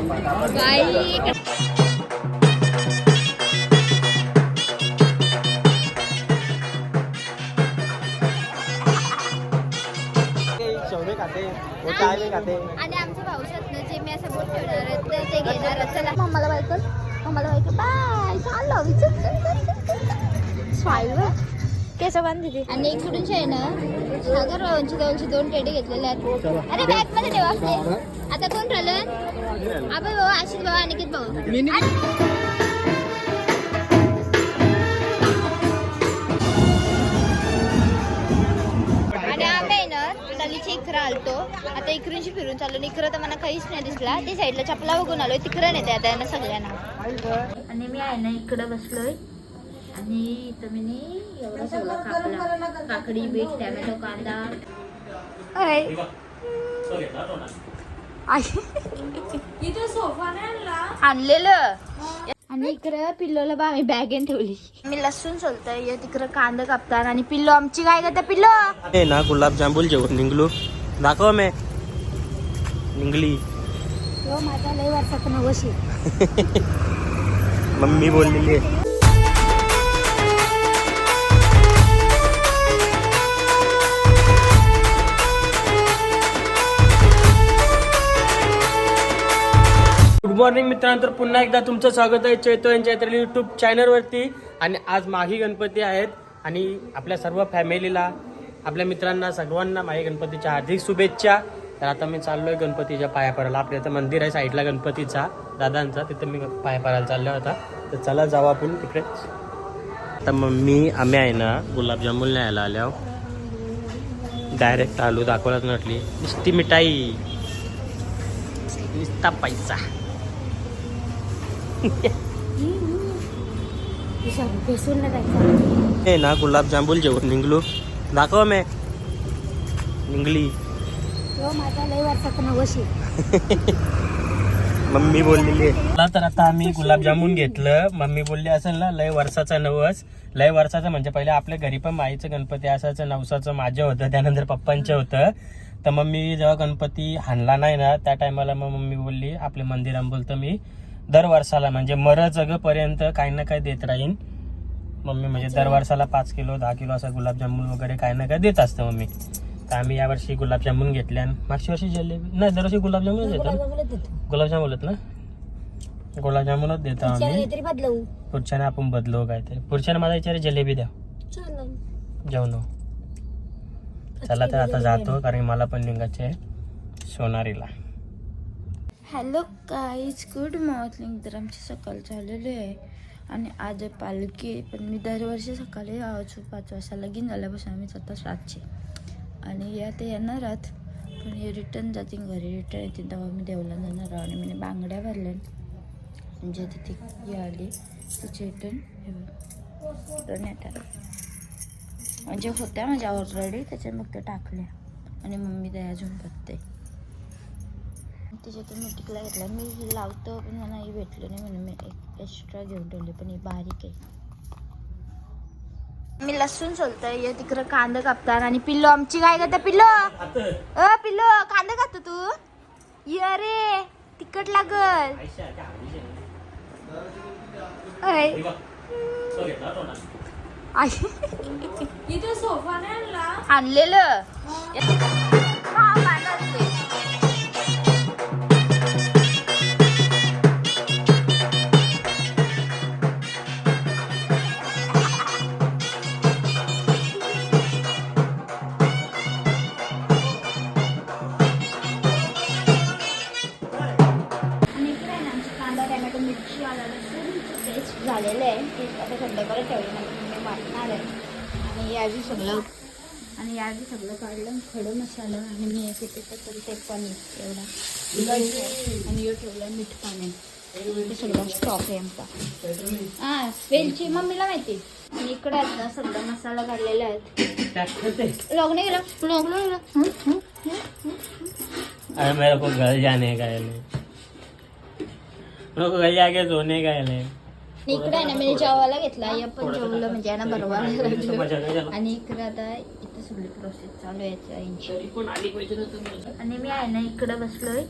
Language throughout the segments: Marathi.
बाई शेवडे खाते वो आणि आमच्या जे मी असं बोट ठेवणार तर ते घेणार चला. मम्माला बायकल मम्माला बायकल बाय. चाललो. विचार स्वाईल केस बांधते आणि इकडून आहे ना सागर रावांची जवळचे दोन टेडे घेतलेले आहेत. अरे बॅगमध्ये ठेवा आपले. आता कोण राहिलं आपण भाऊ आशिष भाऊ अनिकेत भाऊ. इकरा आलतो. आता इकडूनशी फिरून चाललो इकडं तर मला काहीच नाही दिसला. ते साईडला चपला बघून आलोय. तिकडं नेते आता यांना सगळ्यांना. आणि मी आहे ना इकडं बसलोय. आणि इथं मी एवढा कापला. काकडी बीट टॅमॅटो कांदा. आणलेलं. आणि इकडं पिल्लोला बा आम्ही बॅगेन ठेवली. मी लसूण सोलतोय. तिकडं कांदा कापतात. आणि पिल्लो आमची काय करता पिल्लो? हे ना गुलाबजामुन जेवण. निघलो दाखव मे. निघली हो माझा लय वर्षाचा नवशी मम्मी बोललेली आहे. मॉर्निंग मित्रांनो. तर पुन्हा एकदा तुमचं स्वागत आहे चैतो यांच्या युट्यूब चॅनलवरती आणि आज माही गणपती आहेत. आणि आपल्या सर्व फॅमिलीला आपल्या मित्रांना सर्वांना माही गणपतीच्या हार्दिक शुभेच्छा. तर आता मी चाललोय गणपतीच्या पाया पडायला. आपल्या इथं मंदिर आहे साईडला गणपतीचा दादांचा. तिथं मी पाया पडायला चाललो होता तर चला जाऊ आपण तिकडे. आता मम्मी आम्ही आहे ना गुलाबजामुन न्यायला आल्या डायरेक्ट आलो दाखवलाच नटली नुसती मिठाई. नुसता पैसा. हे ना गुलाबजामुन जेवण निघलो. दाखव मे निघली. मम्मी बोललेली तर आता आम्ही गुलाबजामुन घेतलं. मम्मी बोलली असेल ना लय वर्षाचा नवस. लय वर्षाचा म्हणजे पहिले आपल्या घरी पण माईचं गणपती असायचं नवसाचं माझं होतं त्यानंतर पप्पांचं होतं. तर मम्मी जेव्हा गणपती हाणला नाही ना त्या टायमाला मग मम्मी बोलली आपल्या मंदिरात बोलतो मी दर वर्षाला म्हणजे मर जगपर्यंत काही ना काही देत राहीन. मम्मी म्हणजे दर वर्षाला पाच किलो दहा किलो असं गुलाबजामुन वगैरे काही ना काही देत असतं मम्मी. तर आम्ही यावर्षी गुलाबजामुन घेतले आणि मागच्या वर्षी जलेबी नाही दरवर्षी गुलाबजामुनच देतो ना? गुलाबजामुन आहेत ना? गुलाबजामुनच देतो आम्ही. पुढच्याने आपण बदलू काहीतरी. पुढच्याने मला विचार जलेबी द्या. जेवण चला तर आता जातो कारण मला पण निघायचे आहे सोनारीला. हॅलो काहीच गुड मॉर्निंग तर आमची सकाळ झालेली आहे. आणि आज आहे पालखी आहे. पण मी दरवर्षी सकाळी आवाजू पाच वाजता लगीन झाल्यापासून आम्ही जातात रातचे आणि या ते येणार आहात पण हे रिटर्न जातील घरी. रिटर्न येतील तेव्हा मी देवला जाणार आणि मी बांगड्या भरल्या म्हणजे तिथे ती आली तिचे रिटर्न रिटर्न येतात म्हणजे होत्या माझ्या ऑलरेडी त्याच्या मग त्या टाकल्या. आणि मम्मी त्या अजून बघते त्याच्यातून मी टिकला घेतला मी ही लावतो पण मला ही भेटलं नाही म्हणून मी एक एक्स्ट्रा घेऊन ठेवली पण ही बारीक आहे. मी लसूण सोलतोय. ये तिकडं कांदा कापतात आणि पिल्लो आमची काय करता पिल्लो? अ पिल्लो कांदा खातो तू? ये रे तिखट लागल. आणलेलं. यावी सगळं आणि यावी सगळं काढलं खडं मसाला आणि मी एक तिथं तरी ते पनीर एवढा. आणि हे ठेवलं मीठ पाणी. सगळं स्टॉक आहे आमचा. हा वेलची मम्मीला माहिती. आणि इकडे आहेत ना सगळं मसाला काढलेला आहेत. लग्न गेलं लग्न गेलं मेरे को घर जाने का है नहीं। मेरे को घर जाके सोने का है इकडे आहे ना मी जेवायला घेतला या पण जेवलं म्हणजे यांना बरोबर. आणि इकडे आता इथे सगळी प्रोसेस चालू आहे आणि मी आहे ना इकडे बसलोय.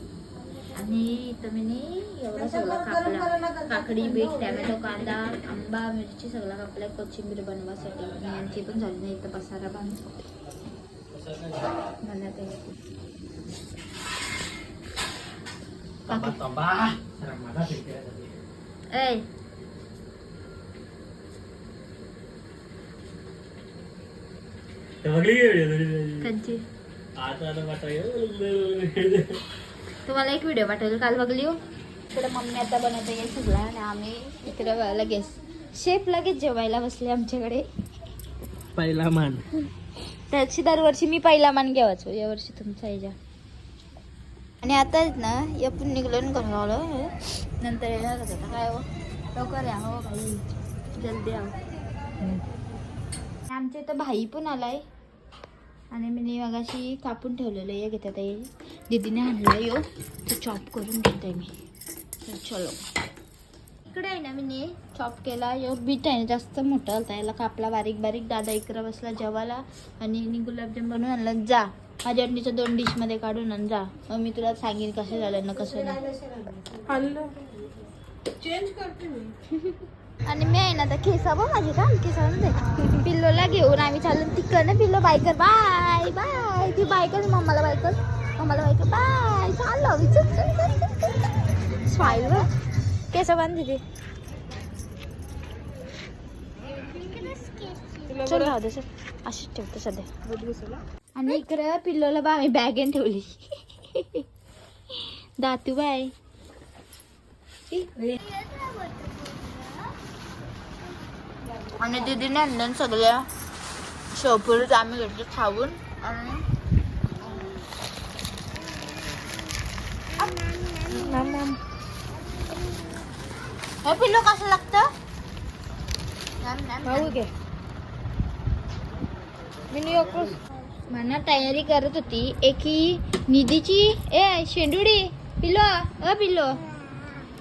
आणि इथं मी नी एवढा सगळा कापला. काकडी बीट टॅमॅटो कांदा आंबा मिरची सगळा कापला कोथिंबीर बनवासाठी. आणि यांची पण झाली नाही इथं पसारा बांधतो मला ते थांबा, थांबा. जरा माझा फिरकायला जाते. ऐ ते बघली की video तरी? कंची आता आता तुम्हाला एक व्हिडिओ पाठवेल काल बघली हो. इकडे मम्मी आता बनवते आहे सगळं आणि आम्ही इकडे लगेच शेफ लगेच जेवायला बसले आमच्याकडे. पहिला मान त्याची दरवर्षी मी पहिला मान घ्यावाचो यावर्षी तुमचा याच्या आणि आता आहेत ना आपण निघलो ना घरून आलो. नंतर येणार होतं काय हो? लवकर या हो भाई जल्दी या. आमच्या इथं भाई पण आलाय. आणि मी मगाशी कापून ठेवलेलं आहे. घेतात आहे दीदीने आणलं यो तो चॉप करून घेते मी. तर चलो. इकडे आहे ना मी चॉप केला. यो बीट आहे ना जास्त मोठा होता याला कापला बारीक बारीक. दादा इकडं बसला जेवाला आणि गुलाबजाम बनवून आणला. जा. माझ्या अंडीच्या दोन डिशमध्ये काढून आण. जा. मग मी तुला सांगेन कसं झालं ना कसं नाही. आणि मी आहे ना तर केसा बघ माझी का? केसा पिल्लोला घेऊन आम्ही चाललो तिकडनं पिल्लो बायकर. Bye bye. ती बायकर मम्माला बायकर. मम्माला बायकर. बाय. चाललो. स्माईल बघ केस बांध दिदी. चल राहू दे सर अशीच ठेवते सध्या. आणि इकडे पिल्लोला बा आम्ही बॅगेन ठेवली. दातू बाय. आणि दीदीने आणलं सगळ्या शोपूर आम्ही घेतले खाऊन आणि हे पिल्लो कसं लागतं? म्हणा तयारी करत होती. एक ही निधीची ए शेंडुडी पिल्लो अ पिल्लो.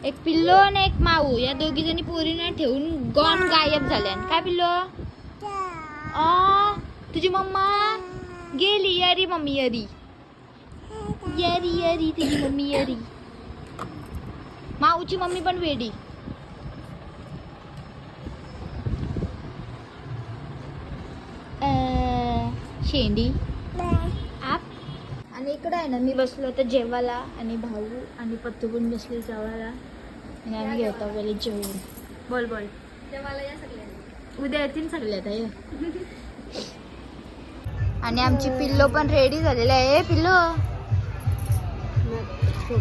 एक पिल्लो आणि एक माऊ. या दोघी जणी पोरीने ठेवून गॉन गायब झाल्या. काय पिल्लो? आ तुझी मम्मा? गेली यरी मम्मी यरी. यरी यरी तुझी मम्मी यरी. माऊची मम्मी पण वेडी. अं, शेंडी. आणि इकडे आहे ना मी बसलो होतो जेवायला आणि भाऊ आणि पत्तू पण बसले जेवायला. आणि आम्ही घेतो पहिले जेवून. बोल बोल. उद्या येतील सगळे आता ये. आणि आमची पिल्लो पण रेडी झालेली आहे. पिल्लो.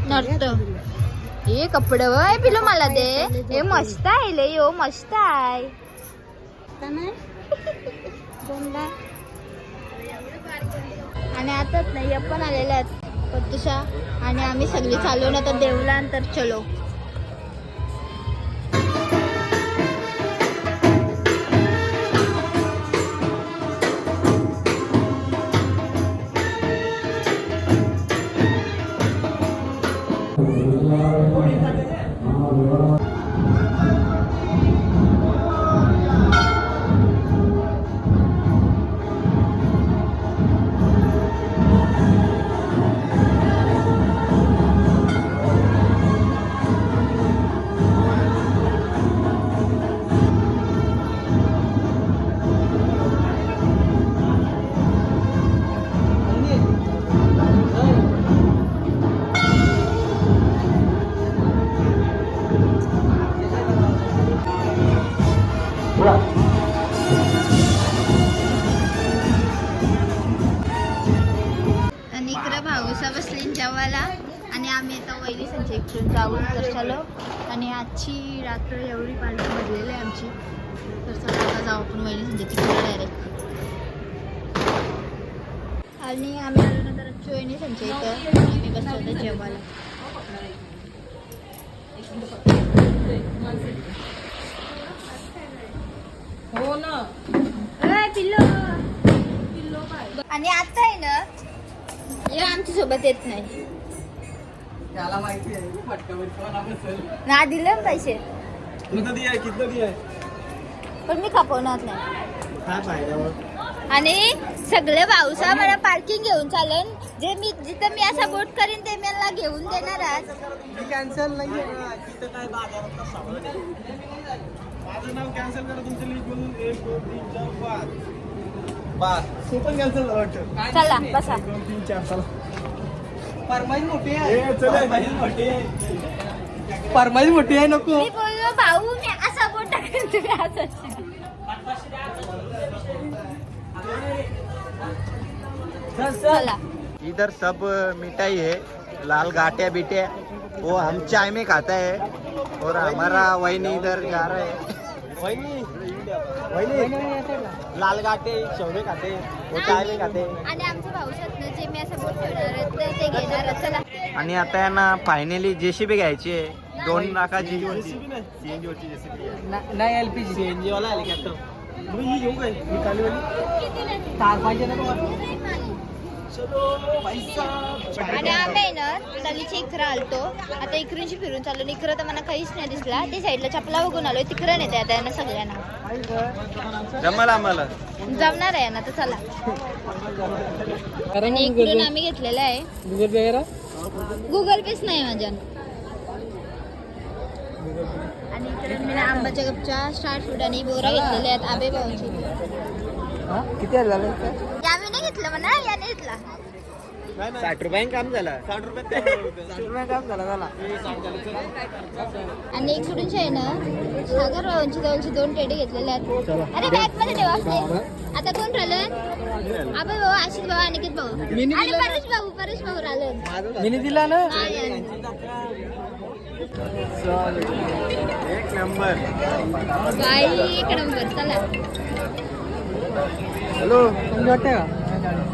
नर्त हे कपडे वय पिल्लो मला दे. हे मस्त आहे ले यो मस्त आहे. आणि आताच नाही पण आलेल्या आहेत. पत्तुशा आणि आम्ही सगळी चालू ना तर देवला तर चलो. आमची तर चला जाऊ वैली संजय तिकडे डायरेक्ट आणि आम्ही आलो नंतर आमची वहिनी संजय इथं. आम्ही बसलो होतो जेवायला. हो ना. अय, पिल्लो. आणि आता आहे ना हे आमच्यासोबत येत नाही. त्याला माहिती आहे ना दिले पैसे? किती दिया पण मी खपवणार नाही. आणि सगळे पावसा मला पार्किंग घेऊन चालन. जे मी जिथं मी असा बोट करीन ते मला घेऊन देणार आज. कॅन्सल नाही माझं नाव कॅन्सल करा तुमचं लिस्ट मधून एक दोन तीन चार पाच. पाच. ते पण कॅन्सल वाटतं. चला बसा. दोन तीन चार चला. परमाई मोठी आहे. परमाई मोठी आहे. परमाई मोठी आहे नको. मी बोललो भाऊ मी असा बोट टाकेन तुम्ही असं. इधर सब मिठाई है लाल गाटिया बिटिया वो हम चाय में खाता है और हमारा वहीनी इधर जा रहा है। वहीनी? वहीनी? लाल गाटे शेवडे खाते वो चाय में खाते आणि आमचे भाऊ ना जे मी असं बोट ठेवणार आहे, तर ते घेणार आहे. चला. आणि आता यांना फायनली जेसीबी घ्यायची आहे. दोन लाखाची. नाही एल पी जी सीएनजी वाला हेलिकॉप्टर मी घेऊ काय? मी खाली वाली तार पाहिजे ना तुम्हाला? पैसा. आणि आम्ही आहे ना तलीची इकरा आलतो. आता इकरूनशी फिरून चाललो इकडं तर मला काहीच नाही दिसला. ते साईडला चपला बघून आलोय तिकडं नेते आता यांना सगळ्यांना. जमल आम्हाला. जमणार आहे ना तर चला. आणि इकडून आम्ही घेतलेलं आहे. गुगल पे करा. गुगल पेच नाही माझ्या आणि इकडे मी आंबाच्या गपच्या स्टार्ट फूड आणि बोरा घेतलेल्या आहेत आबे भाऊची किती झालं आम्ही नाही घेतलं म्हणा याने घेतला. साठ रुपयाने काम झालं. साठ रुपये साठ रुपये काम झाला झाला. आणि इकडून आहे ना सागर भाऊंची जवळची दोन टेडे घेतलेले आहेत. अरे बॅगमध्ये ठेवा. आता कोण राहिलं? आबे भाऊ आशिष भाऊ अनिकेत भाऊ. आणि परेश भाऊ परेश भाऊ राहिलं मिनी दिला ना. एक नंबर. बाई एक नंबर चला. हॅलो. तुम्ही वाटतं का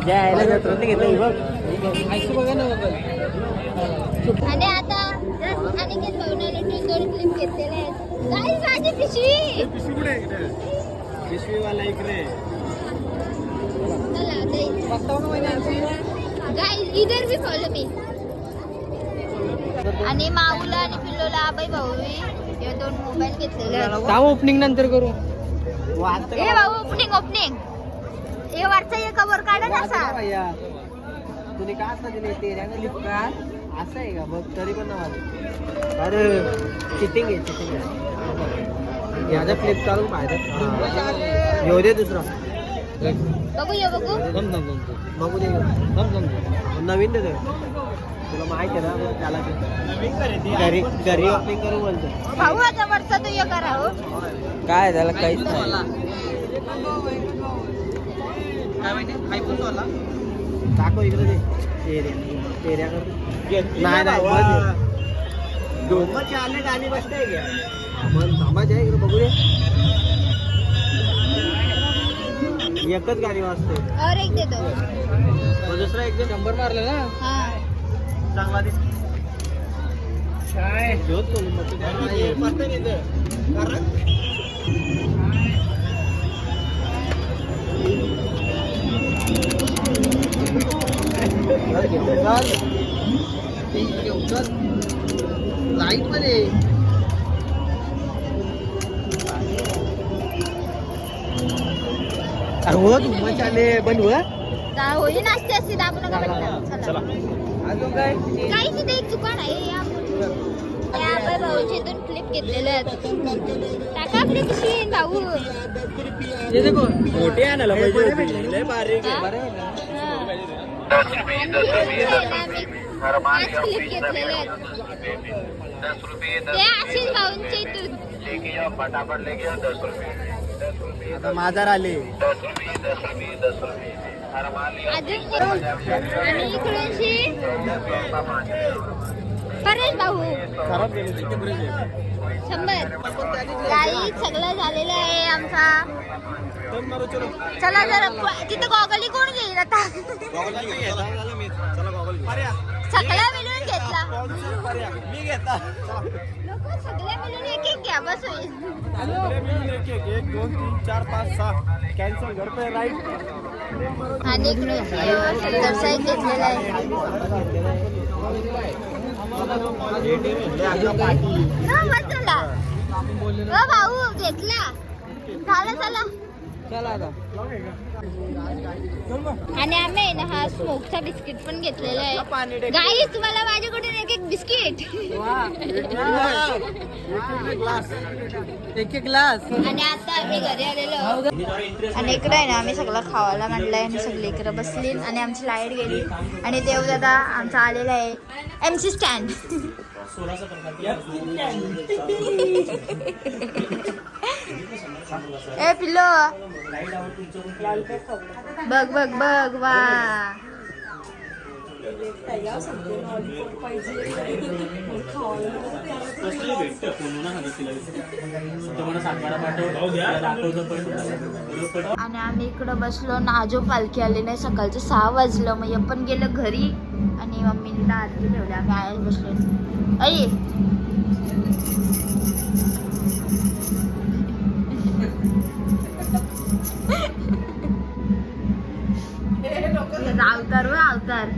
घ्यायला जातो ते घेतो बघ. ऐकू बघा ना मोबाईल आणि आता अनिकेत भाऊने लुटून दोन क्लिप घेतलेले आहेत. काय माझी पिशवी. पिशवीवाला इकडे. चला गाईज इधर भी फॉलो मी आणि माऊला आणि पिल्लोला आबाई भाऊ हे दोन मोबाईल घेतलेले आहेत. ओपनिंग नंतर करू. ए भाऊ ओपनिंग ओपनिंग हे वरचा हे कवर काढा ना असा तुने का असं दिले? तेऱ्या फ्लिपकार्ट असं आहे का? बघ तरी पण नाही अरे चिटिंग आहे चिटिंग आहे. याचा फ्लिप चालून फायदा घेऊ दे दुसरा. बघू ये बघू. बघू दे. नवीन दे. तुला माहिती आहे ना त्याला ते. घरी करू बोलतो. भाऊ आता वरचा तो हे करा हो. काय त्याला काहीच नाही. टाको इकडे दे एरिया. नाही नाही गाणी बसते मग थांबायचे इकडे बघू दे एकच गाणी वाजते. दुसरा एक शंभर मारलं ना? हा. चांगला काय काय? लाइटमध्ये अरे हो तू मचाले बंद हुआ? जा होई नाचते असते दाबू नका म्हटलं चला. एक दुकान आहे या. भाऊचे दोन क्लिप घेतलेले आहेत टाका आपली पिशवी भाऊ? हे देखो. मोठे आणायला पाहिजे बारीक आहे. हा? हा. आणि इकडे आहे ना मी पाच क्लिप घेतलेले आहेत. ते आशिष भाऊंचे इथून. आता माझा आले. अजून आणि परेश भाऊ. शंभर. काही सगळं झालेलं आहे आमचा. चला जरा तिथं गॉगली कोण घेईल आता? सगळ्या मिळून घेतला. मी घेता. लोक सगळ्या मिळून एक एक घ्या बस होईल. एक दोन तीन चार पाच सहा कॅन्सल राईट आणि इकडे सत्तर घेतलेला आहे. झाला. भाऊ घेतला. झालं झालं. आणि आम्ही आहे ना हा स्मोकचा बिस्किट पण घेतलेला आहे. गाई तुम्हाला माझ्याकडून एक एक बिस्किट. एक एक ग्लास आणि आता आम्ही घरी आलेलो. आणि इकडे आहे ना आम्ही सगळं खावायला मांडलंय. आणि सगळे इकडे बसली आणि आमची लाइट गेली. आणि देवदादा आमचा आलेला आहे. M C stand a pillow. बघ बघ बघ वा. आणि आम्ही इकडं बसलो ना आजो पालखी आली नाही सकाळचं सहा वाजलं. मग हे पण गेलं घरी आणि मम्मीने आरती ठेवली आम्ही आयच बसलो आई! त्याचा अवतार व अवतार